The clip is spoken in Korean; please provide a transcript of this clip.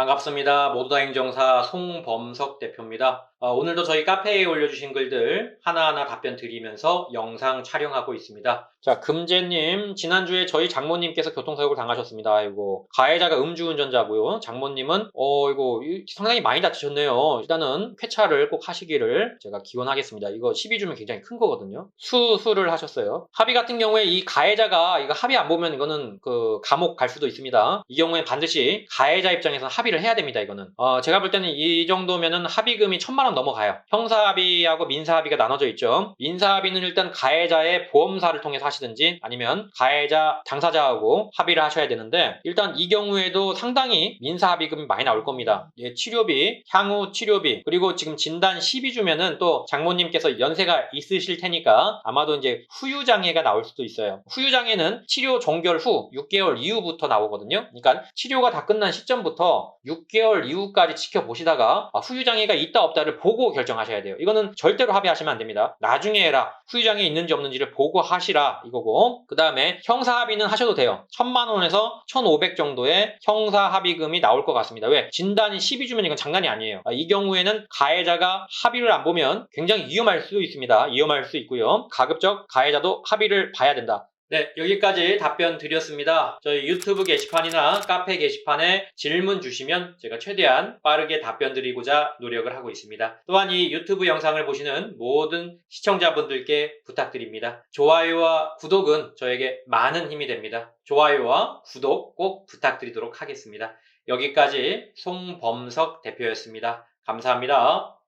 반갑습니다. 모두다 행정사 송범석 대표입니다. 어, 오늘도 저희 카페에 올려주신 글들 하나하나 답변 드리면서 영상 촬영하고 있습니다. 자, 금재님, 지난주에 저희 장모님께서 교통사고를 당하셨습니다. 아이고, 가해자가 음주운전자고요. 장모님은, 어, 이거 이- 상당히 많이 다치셨네요. 일단은 쾌차를 꼭 하시기를 제가 기원하겠습니다. 이거 12주면 굉장히 큰 거거든요. 수술을 하셨어요. 합의 같은 경우에 이 가해자가 이거 합의 안 보면 이거는 그 감옥 갈 수도 있습니다. 이 경우에 반드시 가해자 입장에서 합의 를 해야 됩니다. 이거는 어, 제가 볼 때는 이 정도면은 합의금이 천만 원 넘어가요. 형사 합의하고 민사 합의가 나눠져 있죠. 민사 합의는 일단 가해자의 보험사를 통해서 하시든지 아니면 가해자 당사자하고 합의를 하셔야 되는데 일단 이 경우에도 상당히 민사 합의금이 많이 나올 겁니다. 예, 치료비, 향후 치료비 그리고 지금 진단 12주면은 또 장모님께서 연세가 있으실 테니까 아마도 이제 후유 장애가 나올 수도 있어요. 후유 장애는 치료 종결 후 6개월 이후부터 나오거든요. 그러니까 치료가 다 끝난 시점부터 6개월 이후까지 지켜보시다가 아, 후유 장애가 있다 없다를 보고 결정하셔야 돼요. 이거는 절대로 합의하시면 안 됩니다. 나중에 해라. 후유 장애 있는지 없는지를 보고 하시라 이거고 그 다음에 형사 합의는 하셔도 돼요. 1000만 원에서 1500 정도의 형사 합의금이 나올 것 같습니다. 왜? 진단이 12주면 이건 장난이 아니에요. 아, 이 경우에는 가해자가 합의를 안 보면 굉장히 위험할 수 있습니다. 위험할 수 있고요. 가급적 가해자도 합의를 봐야 된다. 네, 여기까지 답변 드렸습니다. 저희 유튜브 게시판이나 카페 게시판에 질문 주시면 제가 최대한 빠르게 답변 드리고자 노력을 하고 있습니다. 또한 이 유튜브 영상을 보시는 모든 시청자분들께 부탁드립니다. 좋아요와 구독은 저에게 많은 힘이 됩니다. 좋아요와 구독 꼭 부탁드리도록 하겠습니다. 여기까지 송범석 대표였습니다. 감사합니다.